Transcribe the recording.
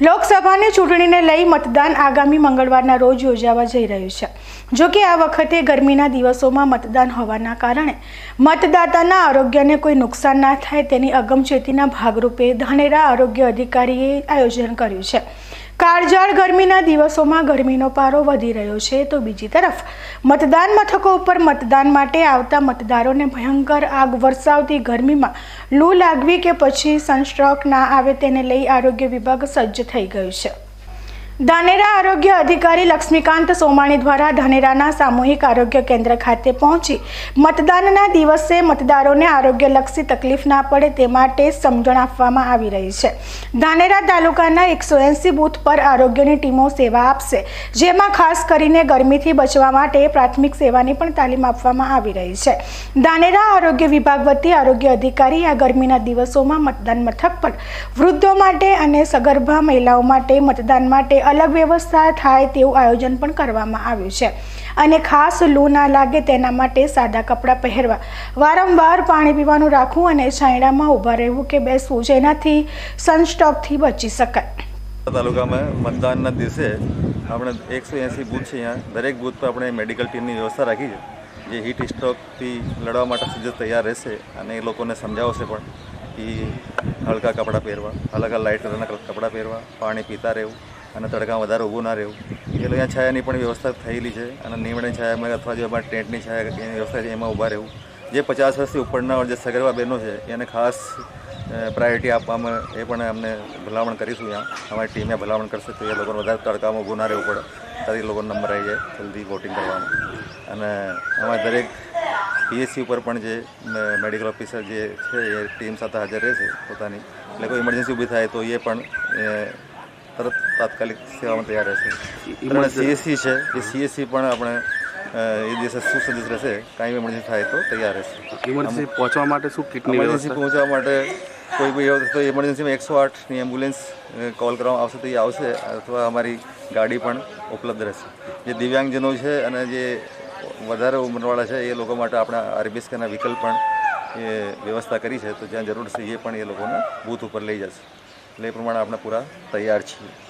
લોકસભાની ચૂંટણીને લઈ મતદાન આગામી મંગળવારના રોજ યોજાવા જઈ રહ્યું છે. જો કે આ વખતે ગરમીના દિવસોમાં મતદાન હોવાના કારણે મતદાતાના આરોગ્યને કોઈ નુકસાન ના થાય તેની અગમચેતીના ભાગરૂપે ધાનેરા આરોગ્ય અધિકારીએ આયોજન કર્યું છે. કાળઝાળ ગરમીના દિવસોમાં ગરમીનો પારો વધી રહ્યો છે, તો બીજી તરફ મતદાન મથકો ઉપર મતદાન માટે આવતા મતદારોને ભયંકર આગ વરસાવતી ગરમીમાં લૂ લાગવી કે પછી સનસ્ટ્રોક ના આવે તેને લઈ આરોગ્ય વિભાગ સજ્જ થઈ ગયું છે. ધાનેરા આરોગ્ય અધિકારી લક્ષ્મીકાંત સોમાણી દ્વારા ધાનેરાના સામૂહિક આરોગ્ય કેન્દ્ર ખાતે પહોંચી મતદાનના દિવસે મતદારોને આરોગ્યલક્ષી તકલીફ ના પડે તે માટે સમજણ આપવામાં આવી રહી છે. ધાનેરા તાલુકાના એકસો એંસી બૂથ પર આરોગ્યની ટીમો સેવા આપશે, જેમાં ખાસ કરીને ગરમીથી બચવા માટે પ્રાથમિક સેવાની પણ તાલીમ આપવામાં આવી રહી છે. ધાનેરા આરોગ્ય વિભાગ વતી આરોગ્ય અધિકારી આ ગરમીના દિવસોમાં મતદાન મથક પર વૃદ્ધો માટે અને સગર્ભા મહિલાઓ માટે મતદાન માટે અલગ વ્યવસ્થા થાય તેવું આયોજન પણ કરવામાં આવ્યું છે. અને ખાસ લૂ ના લાગે તેના માટે સાદા કપડાં પહેરવા. વારંવાર પાણી પીવાનું રાખવું અને છાંયડામાં ઊભા રહેવું કે બેસવું જેનાથી સનસ્ટોકથી બચી શકાય. તાલુકામાં મતદાનના દિવસે આપણે એકસો એંસી બૂથ છે અહીંયા. દરેક બૂથ પર આપણે મેડિકલ ટીમની વ્યવસ્થા રાખી છે. જે હીટ સ્ટ્રોકથી લડવા માટે સજ્જ તૈયાર રહેશે અને એ લોકોને સમજાવશે પણ કે હલકા કપડાં પહેરવા, હલકા લાઇટ કલરના કપડાં પહેરવા, પાણી પીતા રહેવું. અને તડકામાં વધારે ઊભું ના રહેવું. એ લોકો અહીંયા છાયાની પણ વ્યવસ્થા થયેલી છે અને નીમડની છાયામાં અથવા જે અમારા ટેન્ટની છાયા એની વ્યવસ્થા છે, એમાં ઊભા રહેવું. જે પચાસ વર્ષથી ઉપરના જે સગર્ભા બહેનો છે, એને ખાસ પ્રાયોરિટી આપવામાં એ પણ અમને ભલામણ કરીશું અહીંયા. અમારી ટીમે ભલામણ કરશે તો એ લોકોને વધારે તડકામાં ઊભું ના રહેવું પડે. ત્યારે એ લોકોનો નંબર આવી જાય જલ્દી વોટિંગ કરવાનું. અને અમારા દરેક પીએસસી ઉપર પણ જે મેડિકલ ઓફિસર જે છે, એ ટીમ સાથે હાજર રહેશે પોતાની. એટલે કોઈ ઇમરજન્સી ઊભી થાય તો એ પણ તરત તાત્કાલિક સેવામાં તૈયાર રહેશે. અને સીએસસી છે. એ સીએસસી પણ આપણે એ દિવસે સુસજ્જ રહેશે કાંઈ ઇમરજન્સી થાય તો તૈયાર રહેશે. ઇમરજન્સી પહોંચવા માટે શું કિટની ઇમરજન્સી પહોંચવા માટે કોઈ બી એવું તો ઇમરજન્સીમાં એકસો આઠની એમ્બ્યુલન્સ કોલ કરવામાં આવશે તો એ આવશે અથવા અમારી ગાડી પણ ઉપલબ્ધ રહેશે. જે દિવ્યાંગજનો છે અને જે વધારે ઉંમરવાળા છે એ લોકો માટે આપણા આરબીએસકેના વિકલ્પ પણ એ વ્યવસ્થા કરી છે તો જ્યાં જરૂર છે એ પણ એ લોકોને બૂથ ઉપર લઈ જશે. એટલે એ પ્રમાણે આપણે પૂરા તૈયાર છીએ.